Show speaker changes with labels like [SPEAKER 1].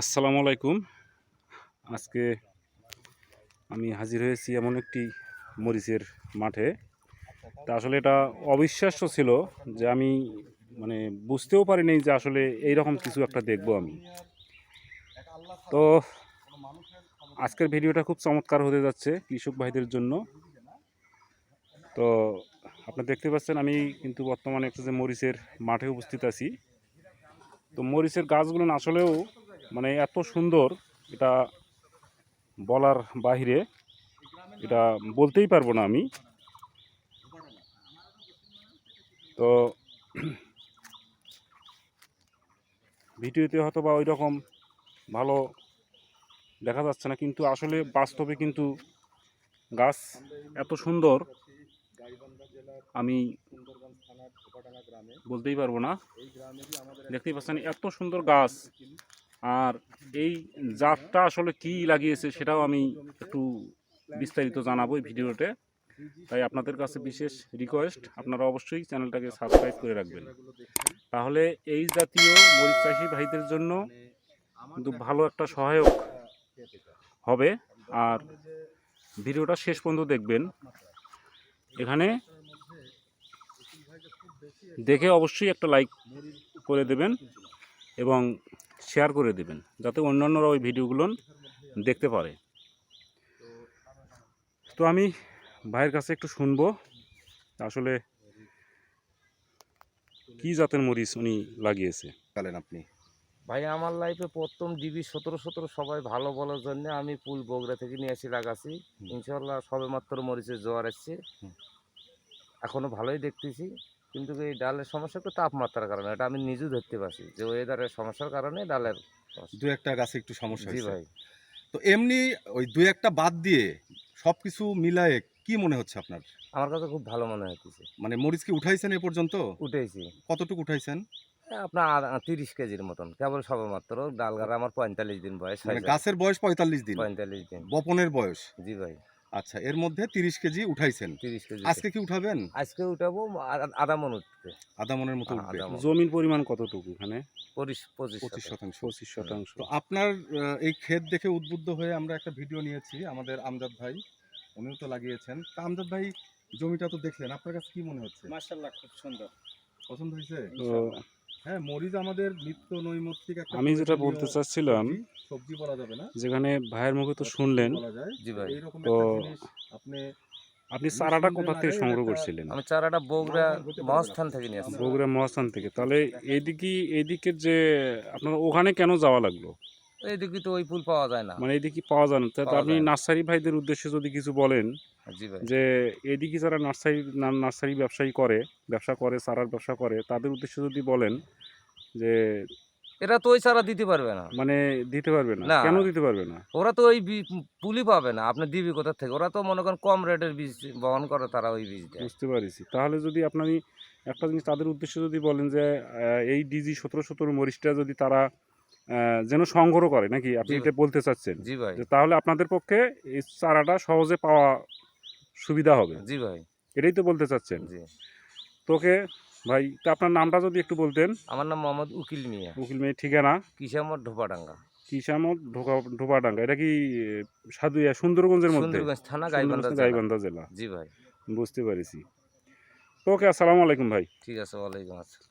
[SPEAKER 1] আসসালামু আলাইকুম। আজকে আমি হাজির হয়েছি এমন একটি মরিচের মাঠে। তা আসলে এটা অবিশ্বাস্য ছিল যে আমি মানে বুঝতেও পারিনি যে আসলে এই রকম কিছু একটা দেখব আমি। তো আজকের ভিডিওটা খুব চমৎকার হতে যাচ্ছে কৃষক ভাইদের জন্য। তো আপনি দেখতে পাচ্ছেন আমি কিন্তু বর্তমানে একটা যে মরিচের মাঠে উপস্থিত আছি। তো মরিচের গাছগুলো আসলেও মানে এত সুন্দর, এটা বলার বাহিরে এটা বলতেই পারব না আমি। তো ভিডিওতে হয়তো বা ওই রকম ভালো দেখা যাচ্ছে না, কিন্তু আসলে বাস্তবে কিন্তু গাছ এত সুন্দর, আমি বলতেই পারব না। দেখতেই পাচ্ছেন এত সুন্দর গাছ। আর এই জাতটা আসলে কি লাগিয়েছে সেটাও আমি একটু বিস্তারিত জানাব এই ভিডিওতে। তাই আপনাদের কাছে বিশেষ রিকোয়েস্ট আপনারা অবশ্যই চ্যানেলটাকে সাবস্ক্রাইব করে রাখবেন। তাহলে এই জাতীয় মরিচ চাষি ভাইদের জন্য কিন্তু ভালো একটা সহায়ক হবে। আর ভিডিওটা শেষ পর্যন্ত দেখবেন। এখানে দেখে অবশ্যই একটা লাইক করে দেবেন এবং শেয়ার করে দেবেন যাতে অন্যান্যরা ওই ভিডিওগুলো দেখতে পারে। তো আমি ভাইয়ের কাছে একটু শুনব আসলে কি জাতের মরিচ উনি লাগিয়েছে?
[SPEAKER 2] কালেন আপনি।
[SPEAKER 3] ভাই আমার লাইফে প্রথম ডিবি সতেরো সতেরো সবাই ভালো বলার জন্য আমি ফুল বগুড়া থেকে নিয়ে এসে লাগাছি। ইনশাল্লাহ সবে মাত্র মরিচের জোয়ার আসছে
[SPEAKER 2] হুম।
[SPEAKER 3] এখনও ভালোই দেখতেছি। কিন্তু এই ডালের সমস্যা তো তাপমাত্রার কারণে এটা আমি নিজেও ধরতে পারছি যে ওয়েদারের সমস্যার কারণে ডালের
[SPEAKER 2] দু একটা গাছে একটু সমস্যা
[SPEAKER 3] জি ভাই।
[SPEAKER 2] তো এমনি ওই দু একটা বাদ দিয়ে সব কিছু মিলায়ে কি মনে হচ্ছে আপনার?
[SPEAKER 3] আমার কাছে খুব ভালো মনে হচ্ছে
[SPEAKER 2] মানে মরিচ কি উঠাইছেন এ পর্যন্ত?
[SPEAKER 3] উঠেছি
[SPEAKER 2] কতটুকু উঠাইছেন?
[SPEAKER 3] আপনার তিরিশ কেজির মতন কেবল সবে মাত্র ডাল গাড়া আমার পঁয়তাল্লিশ দিন বয়স
[SPEAKER 2] মানে গাছের বয়স পঁয়তাল্লিশ দিন?
[SPEAKER 3] পঁয়তাল্লিশ দিন।
[SPEAKER 2] বপনের বয়স?
[SPEAKER 3] জি ভাই।
[SPEAKER 2] আচ্ছা এর মধ্যে তিরিশ কেজি উঠাইছেন।
[SPEAKER 3] তিরিশ কেজি
[SPEAKER 2] আজকে কি উঠাবেন?
[SPEAKER 3] আজকে উঠাবো আধা- মন উঠবে।
[SPEAKER 2] আধা মনের মতো উঠবে।
[SPEAKER 1] জমির পরিমাণ কতটুকু এখানে?
[SPEAKER 3] পঁচিশ শতাংশ।
[SPEAKER 1] পঁচিশ শতাংশ।
[SPEAKER 2] তো আপনার এই ক্ষেত দেখে উদ্বুদ্ধ হয়ে আমরা একটা ভিডিও নিয়েছি আমাদের আমজাদ ভাই। উনিও তো লাগিয়েছেন। তা আমজাদ ভাই জমিটা তো দেখলেন। আপনার কাছে কি মনে হচ্ছে?
[SPEAKER 4] মাশাআল্লাহ খুব সুন্দর।
[SPEAKER 2] পছন্দ হয়েছে?
[SPEAKER 1] তো
[SPEAKER 2] হ্যাঁ মরিচ আমাদের নিত্য নৈমিত্তিক একটা
[SPEAKER 1] আমি যেটা বলতে চাচ্ছিলাম
[SPEAKER 2] সবজি, সবজি বলা যাবে না।
[SPEAKER 1] যেখানে ভাইয়ের মুখে তো শুনলেন
[SPEAKER 3] জি ভাই।
[SPEAKER 1] তো
[SPEAKER 2] আপনি
[SPEAKER 1] আপনি চারাটা কোথা থেকে সংগ্রহ করছিলেন?
[SPEAKER 3] আমি চারাটা বগুড়া। মহাস্থান থেকে নিয়ে আসছি।
[SPEAKER 1] বগুড়া মহাস্থান থেকে। তাহলে এইদিকে এইদিকে যে আপনার ওখানে কেন যাওয়া লাগল?
[SPEAKER 3] এইদিকে তো ওই ফুল পাওয়া যায় না।
[SPEAKER 1] মানে এইদিকে পাওয়া যায় না? তা তো আপনি নার্সারি ভাইদের উদ্দেশ্যে যদি কিছু বলেন যে এদিকে যারা নার্সারি নার্সারি ব্যবসায়ী করে ব্যবসা করে চারার ব্যবসা করে তাদের উদ্দেশ্যে যদি বলেন যে
[SPEAKER 3] এরা তো ওই চারা দিতে পারবে না।
[SPEAKER 1] মানে দিতে পারবে না। কেন দিতে পারবে না?
[SPEAKER 3] ওরা তো ওই পুলি পাবে না আপনি দিবি কোথা থেকে? ওরা তো মনে করেন কম রেটের বীজ বহন করে তারা ওই বীজ দেয়।
[SPEAKER 1] বুঝতে পারিছি। তাহলে যদি আপনি একটা জিনিস তাদের উদ্দেশ্যে যদি বলেন যে এই ডিজি সতেরো সতেরো মরিচটা যদি তারা যেন সংগ্রহ করে নাকি আপনি এটা বলতে চাচ্ছেন?
[SPEAKER 3] জি ভাই।
[SPEAKER 1] তাহলে আপনাদের পক্ষে এই চারাটা সহজে পাওয়া সুবিধা হবে।
[SPEAKER 3] জি ভাই।
[SPEAKER 1] এটাই তো বলতে চাচ্ছেন।
[SPEAKER 3] জি।
[SPEAKER 1] তোকে ভাই তা আপনার নামটা যদি একটু বলতেন।
[SPEAKER 3] আমার নাম মোহাম্মদ উকিল মিয়া।
[SPEAKER 1] উকিল মেয়ের ঠিকানা?
[SPEAKER 3] কিসামত ঢোপাডাঙ্গা।
[SPEAKER 1] কিসামত ঢোকা ঢোপাডাঙ্গা। এটা কি সাধু সুন্দরগঞ্জের মধ্যে?
[SPEAKER 3] থানা।
[SPEAKER 1] গাইবান্ধা জেলা।
[SPEAKER 3] জি ভাই।
[SPEAKER 1] বুঝতে পারিছি। ওকে আসসালামু আলাইকুম ভাই।
[SPEAKER 3] ঠিক আছে ওয়ালাইকুম আসসালাম।